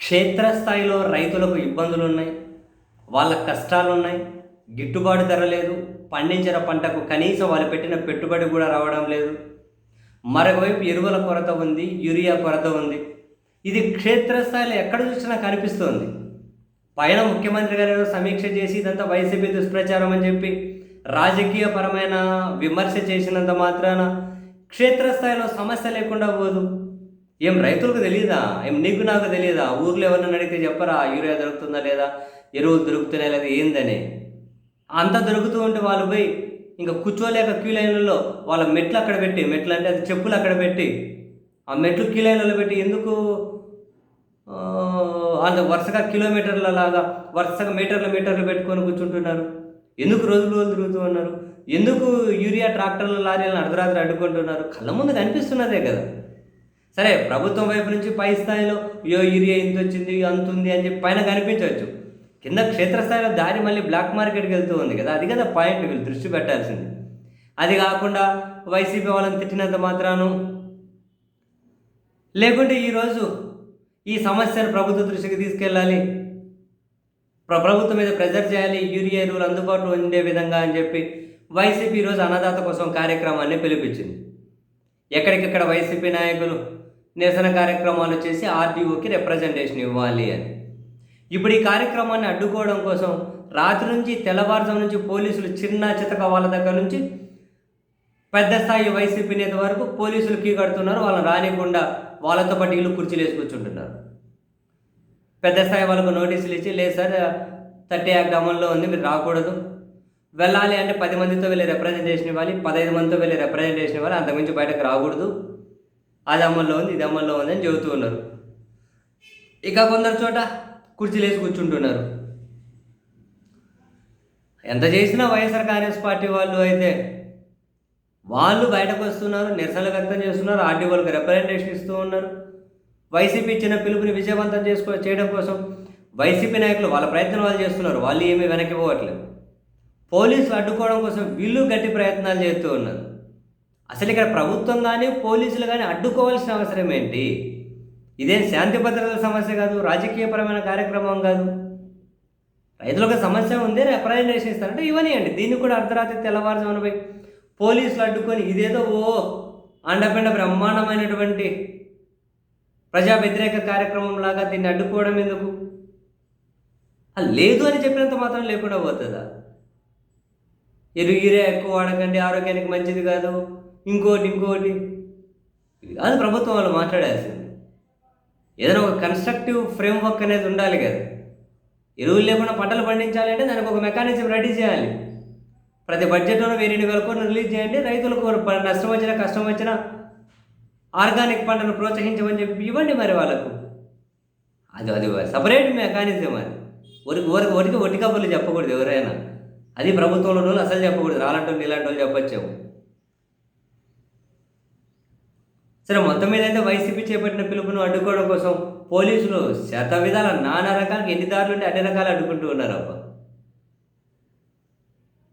క్షేత్రస్థాయిలో రైతులకు ఇబ్బందులు ఉన్నాయి వాళ్ళ కష్టాలు ఉన్నాయి గిట్టుబాటు ధర లేదు పండించిన పంటకు కనీసం వాళ్ళు పెట్టిన పెట్టుబడి కూడా రావడం లేదు. మరొకవైపు ఎరువుల కొరత ఉంది యూరియా కొరత ఉంది. ఇది క్షేత్రస్థాయిలో ఎక్కడ చూసినా కనిపిస్తోంది. పైన ముఖ్యమంత్రి గారు సమీక్ష చేసి ఇదంతా వైసీపీ దుష్ప్రచారం అని చెప్పి రాజకీయపరమైన విమర్శ చేసినంత మాత్రాన క్షేత్రస్థాయిలో సమస్య లేకుండా పోదు. ఏం రైతులకు తెలియదా ఏం నీకు నాకు తెలియదా ఊర్లో ఎవరిని అడిగితే చెప్పరా యూరియా దొరుకుతుందా లేదా? ఎరువులు దొరుకుతున్నాయి లేదా ఏందని? అంతా దొరుకుతూ ఉంటే వాళ్ళు పోయి ఇంకా కూర్చోలేక క్యూ లైన్లలో వాళ్ళ మెట్లు అక్కడ పెట్టి మెట్లు అంటే అది చెప్పులు అక్కడ పెట్టి ఆ మెట్లు క్యూ లైన్లలో పెట్టి ఎందుకు? అంత వరుసగా కిలోమీటర్ల లాగా వరుసగా మీటర్ల మీటర్లు పెట్టుకొని కూర్చుంటున్నారు. ఎందుకు రోజులు రోజులు తిరుగుతూ ఉన్నారు? ఎందుకు యూరియా ట్రాక్టర్ల లారీలను అర్ధరాత్రి అడ్డుకుంటున్నారు? కళ్ళ ముందు కనిపిస్తున్నదే కదా. సరే ప్రభుత్వం వైపు నుంచి పై స్థాయిలో యో యూరియా ఇంత వచ్చింది అంత ఉంది అని చెప్పి పైన కనిపించవచ్చు. కింద క్షేత్రస్థాయిలో దారి మళ్ళీ బ్లాక్ మార్కెట్కి వెళ్తూ ఉంది కదా అది కదా పాయింట్ వీళ్ళు దృష్టి పెట్టాల్సింది. అది కాకుండా వైసీపీ వాళ్ళని తిట్టినంత మాత్రాను లేకుంటే ఈరోజు ఈ సమస్యను ప్రభుత్వ దృష్టికి తీసుకెళ్ళాలి. ప్ర- ప్రభుత్వం మీద ప్రెజర్ చేయాలి యూరియా ఎరువులు అందుబాటులో ఉండే విధంగా అని చెప్పి వైసీపీ ఈరోజు అన్నదాత కోసం కార్యక్రమాన్ని పిలిపించింది. ఎక్కడికెక్కడ వైసీపీ నాయకులు నిరసన కార్యక్రమాలు చేసి ఆర్డీఓకి రిప్రజెంటేషన్ ఇవ్వాలి అని. ఇప్పుడు ఈ కార్యక్రమాన్ని అడ్డుకోవడం కోసం రాత్రి నుంచి తెల్లవారుజాము నుంచి పోలీసులు చిన్న చితక వాళ్ళ దగ్గర నుంచి పెద్ద స్థాయి వైసీపీ నేత వరకు పోలీసులు కీ కడుతున్నారు వాళ్ళని రానికుండా వాళ్ళతో పాటు ఇల్లు కుర్చీలు వేసి కూర్చుంటున్నారు. పెద్ద స్థాయి వాళ్ళకు నోటీసులు ఇచ్చి లేదు సార్ థర్టీ యాక్ట్ అమల్లో ఉంది మీరు రాకూడదు. వెళ్ళాలి అంటే పది మందితో వెళ్ళి రిప్రజెంటేషన్ ఇవ్వాలి పదహైదు మందితో వెళ్ళి రిప్రజెంటేషన్ ఇవ్వాలి అంతకుమించి బయటకు రాకూడదు. అది అమల్లో ఉంది ఇది అమల్లో ఉంది అని చెబుతూ ఉన్నారు. ఇక కొందరు చోట కుర్చీలు వేసి కూర్చుంటున్నారు. ఎంత చేసినా వైఎస్ఆర్ కాంగ్రెస్ పార్టీ వాళ్ళు అయితే వాళ్ళు బయటకు వస్తున్నారు నిరసనలు వ్యక్తం చేస్తున్నారు ఆర్డీఓలకు రిప్రజెంటేషన్ ఇస్తూ ఉన్నారు. వైసీపీ ఇచ్చిన పిలుపుని విజయవంతం చేసుకో చేయడం కోసం వైసీపీ నాయకులు వాళ్ళ ప్రయత్నం వాళ్ళు చేస్తున్నారు వాళ్ళు ఏమీ వెనక్కి పోవట్లేదు. పోలీసులు అడ్డుకోవడం కోసం వీళ్ళు గట్టి ప్రయత్నాలు చేస్తూ ఉన్నారు. అసలు ఇక్కడ ప్రభుత్వం కానీ పోలీసులు కానీ అడ్డుకోవాల్సిన అవసరం ఏంటి? ఇదేం శాంతి భద్రతల సమస్య కాదు రాజకీయపరమైన కార్యక్రమం కాదు. రైతులకు సమస్య ఉంది రిప్రజెంటేషన్ ఇస్తారంటే ఇవ్వనియండి. దీన్ని కూడా అర్ధరాత్రి తెల్లవారుజామున పోయి పోలీసులు అడ్డుకొని ఇదేదో ఓ అండపిండ బ్రహ్మాండమైనటువంటి ప్రజా వ్యతిరేక కార్యక్రమం లాగా దీన్ని అడ్డుకోవడం ఎందుకు? లేదు అని చెప్పినంత మాత్రం లేకుండా పోతుందా? ఎరువు యూరియా ఎక్కువ వాడకండి ఆరోగ్యానికి మంచిది కాదు. ఇంకోటి ఇంకోటి. అది ప్రభుత్వం వాళ్ళు మాట్లాడాల్సింది. ఏదైనా ఒక కన్స్ట్రక్టివ్ ఫ్రేమ్వర్క్ అనేది ఉండాలి కదా. ఎరువులు లేకుండా పంటలు పండించాలి అంటే దానికి ఒక మెకానిజం రెడీ చేయాలి. ప్రతి బడ్జెట్లో వెయ్యి వేల కోట్లు రిలీజ్ చేయండి. రైతులకు నష్టం వచ్చినా కష్టం వచ్చినా ఆర్గానిక్ పంటను ప్రోత్సహించమని చెప్పి ఇవ్వండి మరి వాళ్ళకు. అది అది సపరేట్ మెకానిజం అది. ఒరికి ఒరికి ఒరికి ఒట్టి కబుర్లు చెప్పకూడదు ఎవరైనా. అది ప్రభుత్వంలో వాళ్ళు అసలు చెప్పకూడదు. అలాంటి ఇలాంటి వాళ్ళు చెప్పచ్చాము. సరే మొత్తం మీద అయితే వైసీపీ చేపట్టిన పిలుపును అడ్డుకోవడం కోసం పోలీసులు శత విధాల నానా రకాలకి ఎన్ని దారులు ఉంటే అన్ని రకాలు అడ్డుకుంటూ ఉన్నారు అబ్బా